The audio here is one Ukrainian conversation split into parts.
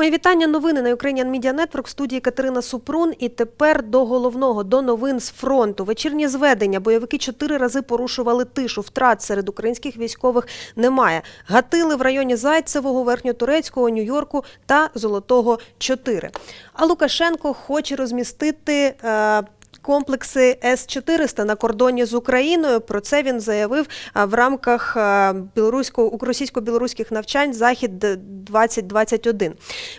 Мої вітання. Новини на Ukrainian Media Network в студії Катерина Супрун. І тепер до головного до новин з фронту. Вечірнє зведення. Бойовики чотири рази порушували тишу. Втрат серед українських військових немає. Гатили в районі Зайцевого, Верхньотурецького, Нью-Йорку та Золотого 4. А Лукашенко хоче розмістити. Комплекси С-400 на кордоні з Україною. Про це він заявив в рамках російсько-білоруських навчань Захід 2021.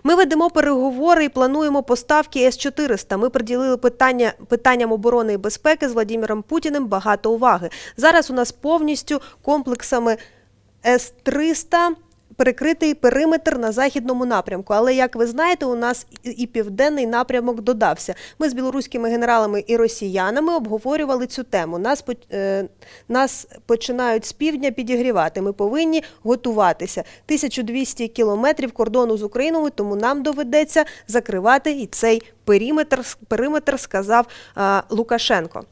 Ми ведемо переговори і плануємо поставки С-400. Ми приділили питання питанням оборони і безпеки з Владимиром Путіним багато уваги. Зараз у нас повністю комплексами С-300 перекритий периметр на західному напрямку. Але як ви знаєте, у нас і- південний напрямок додався. Ми з білоруськими генералами і росіянами обговорювали цю тему. Нас е, нас починають з півдня підігрівати. Ми повинні готуватися. 1200 кілометрів кордону з Україною, тому нам доведеться закривати і цей периметр. Периметр сказав е, Лукашенко.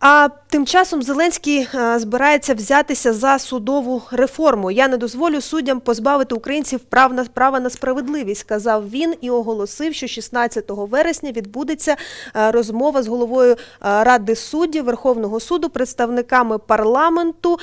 А тим часом Зеленський е, збирається взятися за судову реформу. Я не дозволю суддям позбавити українців прав на права на справедливість, сказав він і оголосив, що 16 вересня відбудеться е, розмова з головою е, Ради суддів Верховного суду, представниками парламенту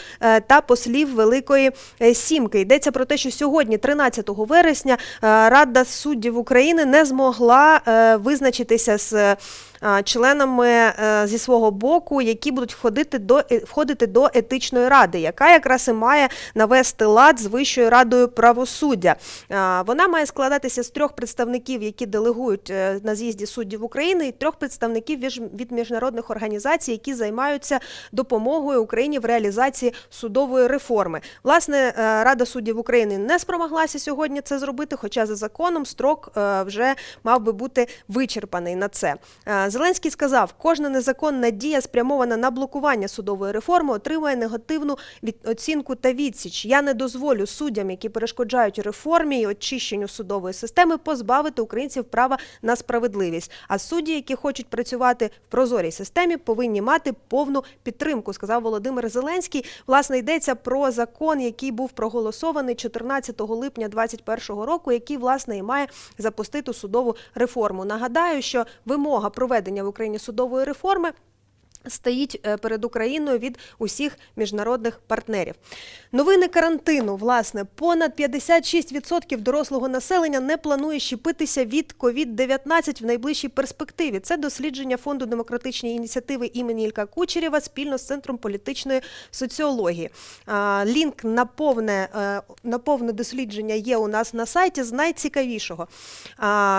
та послів Великої Сімки. Йдеться про те, що сьогодні, 13 вересня, Рада суддів України не змогла визначитися з. Е, членами е, зі свого боку, які будуть входити до е, входити до етичної ради, яка якраз і має навести лад з Вищою радою правосуддя. Вона має складатися з трьох представників, які делегують на з'їзді суддів України, і трьох представників від міжнародних організацій, які займаються допомогою Україні в реалізації судової реформи. Власне, Рада суддів України не спромоглася сьогодні це зробити, хоча за законом строк вже мав би бути вичерпаний на це. Зеленський сказав, кожна незаконна дія, спрямована на блокування судової реформи, отримує негативну оцінку та відсіч. Я не дозволю суддям, які перешкоджають реформі і очищенню судової системи, позбавити українців права на справедливість. А судді, які хочуть працювати в прозорій системі, повинні мати повну підтримку, сказав Володимир Зеленський. Власне йдеться про закон, який був проголосований 14 липня 2021 року, який власне і має запустити судову реформу. Нагадаю, що вимога проведення в Україні судової реформи. Стоїть е, перед Україною від усіх міжнародних партнерів. Новини карантину. Власне, понад 56% дорослого населення не планує щепитися від COVID-19 в найближчій перспективі. Це дослідження фонду демократичної ініціативи імені Ілька Кучерєва спільно з центром політичної соціології. Лінк на повне, е, на повне дослідження є у нас на сайті з найцікавішого.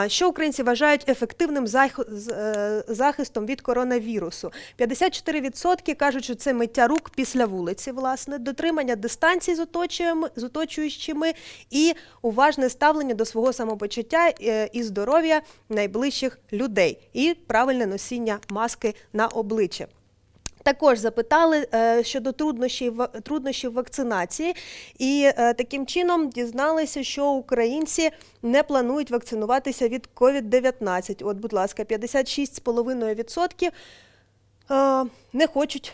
Що українці вважають ефективним е, захистом від коронавірусу? 54% кажуть, що це миття рук після вулиці, власне, дотримання дистанції з оточуючими і уважне ставлення до свого самопочуття е, і здоров'я найближчих людей, і правильне носіння маски на обличчя. Також запитали е, щодо труднощів труднощів вакцинації, і е, таким чином дізналися, що українці не планують вакцинуватися від COVID-19. От, будь ласка, 56,5% е, не хочуть.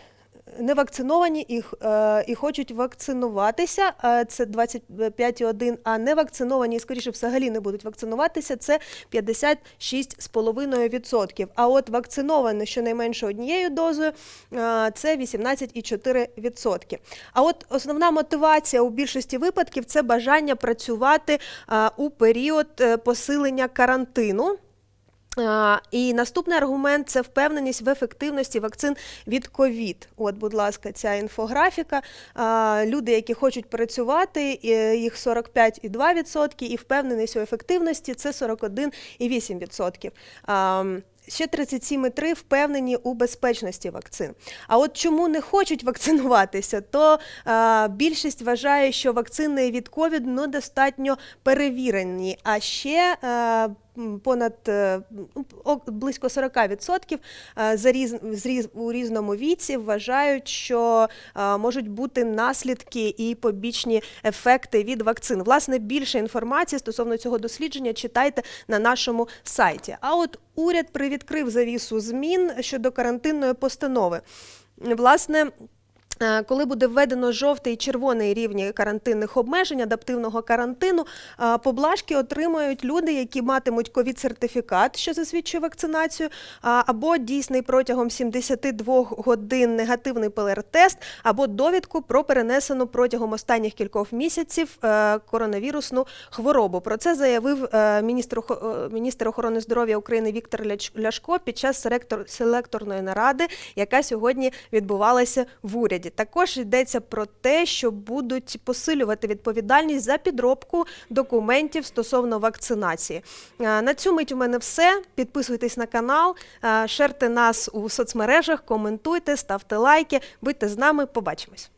Не вакциновані і, е, і хочуть вакцинуватися. е, Це 25,1, а не вакциновані, і скоріше взагалі не будуть вакцинуватися. Це 56,5%. А от вакциновані щонайменше однією дозою е, це 18,4%. А от основна мотивація у більшості випадків це бажання працювати е, у період е, посилення карантину. І наступний аргумент це впевненість в ефективності вакцин від ковід. От, будь ласка, ця інфографіка. Люди, які хочуть працювати, їх 45,2%, і впевненість у ефективності це 41,8%. А, м, Ще 37,3 впевнені у безпечності вакцин. А от чому не хочуть вакцинуватися, то а, більшість вважає, що вакцини від ковід ну, достатньо перевірені. А ще м, понад е, ну, близько 40% е, за різ, у різному віці вважають, що е, можуть бути наслідки і побічні ефекти від вакцин. Власне, більше інформації стосовно цього дослідження читайте на нашому сайті. А от уряд привідкрив завісу змін щодо карантинної постанови. Власне. Е, Коли буде введено жовтий і червоний рівні карантинних обмежень, адаптивного карантину, е, поблажки отримають люди, які матимуть ковід-сертифікат, що засвідчує вакцинацію, або дійсний протягом 72 годин негативний ПЛР-тест, або довідку про перенесену протягом останніх кількох місяців е, коронавірусну хворобу. Про це заявив е, міністр, е, охорони здоров'я України Віктор Ляшко під час селектор- селекторної наради, яка сьогодні відбувалася в уряді. Також йдеться про те, що будуть посилювати відповідальність за підробку документів стосовно вакцинації. Е, На цю мить у мене все. Підписуйтесь на канал, е, шерте нас у соцмережах, коментуйте, ставте лайки. Будьте з нами. Побачимось.